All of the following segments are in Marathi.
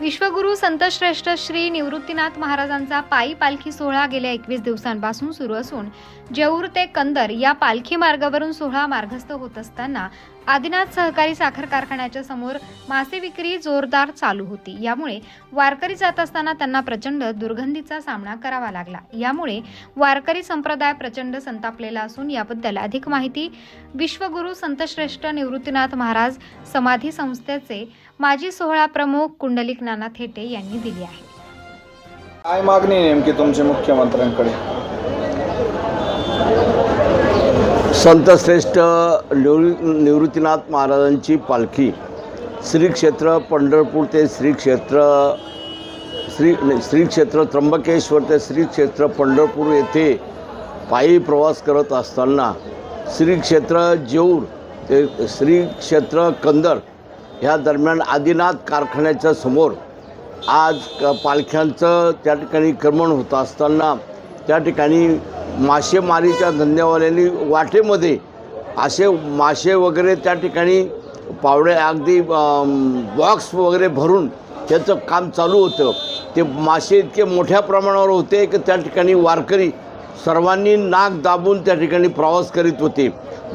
विश्वगुरू संतश्रेष्ठ श्री निवृत्तीनाथ महाराजांचा पायी पालखी सोहळा गेल्या एकवीस दिवसांपासून सुरू असून जेऊर ते कंदर या पालखी मार्गावरून सोहळा मार्गस्थ होत असताना आदिनाथ सहकारी साखर कारखान्याच्या समोर मासे विक्री जोरदार चालू होती. यामुळे वारकरी जात असताना त्यांना प्रचंड दुर्गंधीचा सामना करावा लागला. यामुळे वारकरी संप्रदाय प्रचंड संतापलेला असून याबद्दल अधिक माहिती विश्वगुरू संतश्रेष्ठ निवृत्तीनाथ महाराज समाधी संस्थेचे माजी सोहळा प्रमुख कुंडलिक नाना थेटे यांनी दिली आहे. काय मागणी आहे नेमकी तुमची मुख्यमंत्र्यांकडे? संतश्रेष्ठ निवृ निवृत्तीनाथ महाराजांची पालखी. श्री क्षेत्र पंढरपूर ते श्री क्षेत्र श्री श्री क्षेत्र त्र्यंबकेश्वर ते श्री क्षेत्र पंढरपूर येथे पायी प्रवास करत असताना श्री क्षेत्र जेऊर ते श्री क्षेत्र कंदर ह्या दरम्यान आदिनाथ कारखान्याच्या समोर आज क पालख्यांचं त्या ठिकाणी क्रमण होत असताना त्या ठिकाणी मासेमारीच्या धंद्यावाल्यांनी वाटेमध्ये असे मासे वगैरे त्या ठिकाणी पावडे अगदी बॉक्स वगैरे भरून त्याचं काम चालू होतं. ते मासे इतके मोठ्या प्रमाणावर होते की त्या ठिकाणी वारकरी सर्वांनी नाक दाबून त्या ठिकाणी प्रवास करीत होते.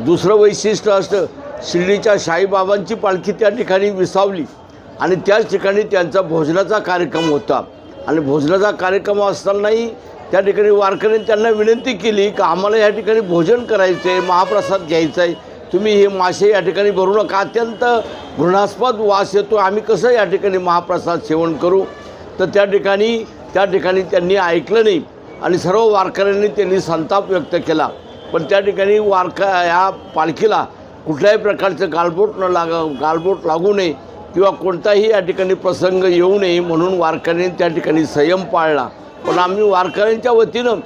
दुसरं वैशिष्ट्य असतं शिर्डीच्या साईबाबांची पालखी त्या ठिकाणी विसावली. आणि त्याच ठिकाणी त्यांचा भोजनाचा कार्यक्रम होता. आणि भोजनाचा कार्यक्रम असतानाही त्या ठिकाणी वारकऱ्यांनी त्यांना विनंती केली की आम्हाला या ठिकाणी भोजन करायचं आहे महाप्रसाद घ्यायचा आहे तुम्ही हे मासे या ठिकाणी भरू नका. अत्यंत घृणास्पद वास येतो. आम्ही कसं या ठिकाणी महाप्रसाद सेवन करू? तर त्या ठिकाणी त्या ठिकाणी त्यांनी ऐकलं नाही. आणि सर्व वारकऱ्यांनी त्यांनी संताप व्यक्त केला. पण त्या ठिकाणी वारका या पालखीला कुठल्याही प्रकारचं गालबोट न लाग गालबोट लागू नये किंवा कोणताही या ठिकाणी प्रसंग येऊ नये म्हणून वारकऱ्यांनी त्या ठिकाणी संयम पाळला. पण आम्ही वारकऱ्यांच्या वतीनं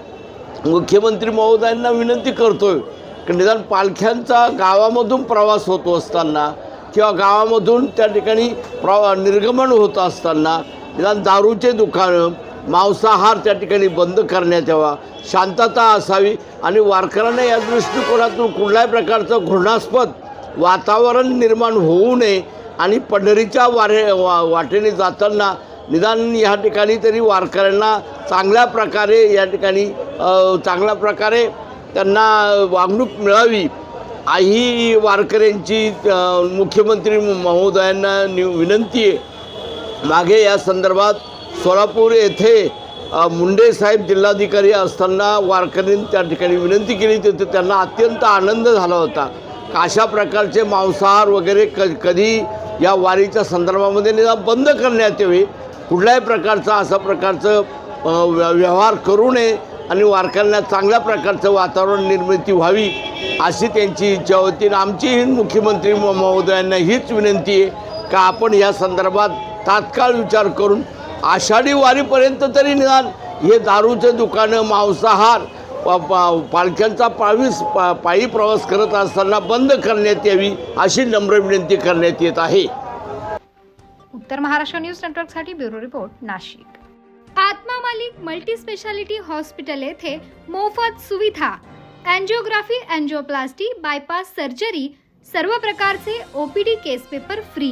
मुख्यमंत्री महोदयांना विनंती करतो आहे की निदान पालख्यांचा गावामधून प्रवास होतो असताना किंवा गावामधून त्या ठिकाणी प्रवा निर्गमन होत असताना निदान दारूचे दुकानं मांसाहार त्या ठिकाणी बंद करण्यात यावा. शांतता असावी. आणि वारकऱ्यांना या दृष्टिकोनातून कुठल्याही प्रकारचं घृणास्पद वातावरण निर्माण होऊ नये आणि पंढरीच्या वारे वा वाटेने जाताना निदान या ठिकाणी तरी वारकऱ्यांना चांगल्या प्रकारे या ठिकाणी चांगल्या प्रकारे त्यांना वागणूक मिळावी. ही वारकऱ्यांची मुख्यमंत्री महोदयांना नि विनंती आहे. मागे या संदर्भात सोलापूर येथे मुंडे साहेब जिल्हाधिकारी असताना वारकऱ्यांनी त्या ठिकाणी विनंती केली तिथे त्यांना अत्यंत आनंद झाला होता. अशा प्रकारचे मांसाहार वगैरे क कधी या वारीच्या संदर्भामध्ये निदान बंद करण्यात यावे? कुठल्याही प्रकारचा असा प्रकारचं व्य- व्यवहार करू नये आणि वारकऱ्यांना चांगल्या प्रकारचं वातावरण निर्मिती व्हावी अशी त्यांची इच्छा होती. आणि आमचीही मुख्यमंत्री म- महोदयांना हीच विनंती आहे का आपण या संदर्भात तात्काळ विचार करून आषाढी वारीपर्यंत तरी निदान हे दारूचे दुकानं मांसाहार प- पालख्यांचा पावीस पा पायी प्रवास करत असताना बंद करण्यात यावी अशी नम्र विनंती करण्यात येत आहे. उत्तर महाराष्ट्र न्यूज नेटवर्कसाठी bureau report Nashik. Atma Malik multi speciality hospital येथे मोफत सुविधा अँजिओग्राफी अँजिओप्लास्टी बायपास सर्जरी सर्व प्रकारचे OPD case paper free.